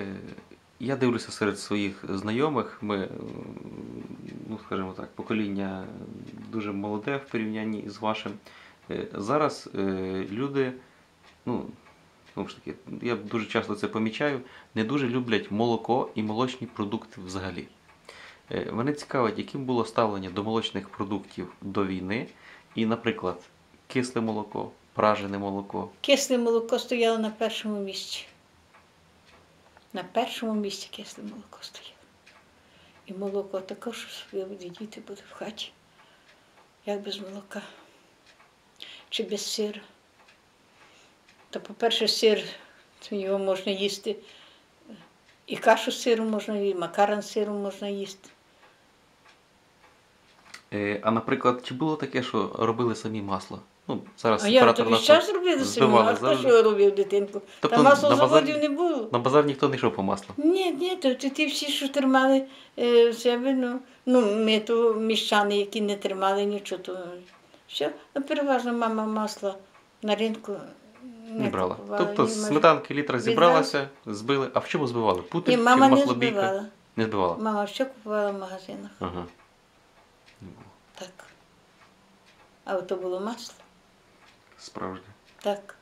Е, Я дивлюся серед своїх знайомих. Ми, е, ну скажімо так, покоління дуже молоде в порівнянні з вашим. Е, Зараз люди, ну, знову ж таки, я дуже часто це помічаю, не дуже люблять молоко і молочні продукти взагалі. Мене цікавить, яким було ставлення до молочних продуктів до війни, і, наприклад, кисле молоко, пражене молоко. Кисле молоко стояло на першому місці. На першому місці кисле молоко стояло. І молоко також діти будуть в хаті. Як без молока. Чи без сиру. То, по-перше, сир, його можна їсти. І кашу з сиром можна їсти, і макарон з сиром можна їсти. Е, А наприклад, чи було таке, що робили самі масло? Ну, зараз А я оператор тобі тут зробили собі, збивали а хто що робив дитинку? Тобто Та на маслозаводів базарі- не було. На базар ніхто не йшов по маслу. Ні, ні, то ті, всі, що тримали е, себе, ну, ну, ми то міщани, які не тримали нічого, то все. Ну, переважно мама масла на ринку не, Не брала. купувала, Тобто з сметанки літра зібралася, збили. А в чому збивали? Путель Ні, чи не масло збивала. Не збивала. Мама все купувала в магазинах. Ага. Так. А ото було масло. Справжнє. Так.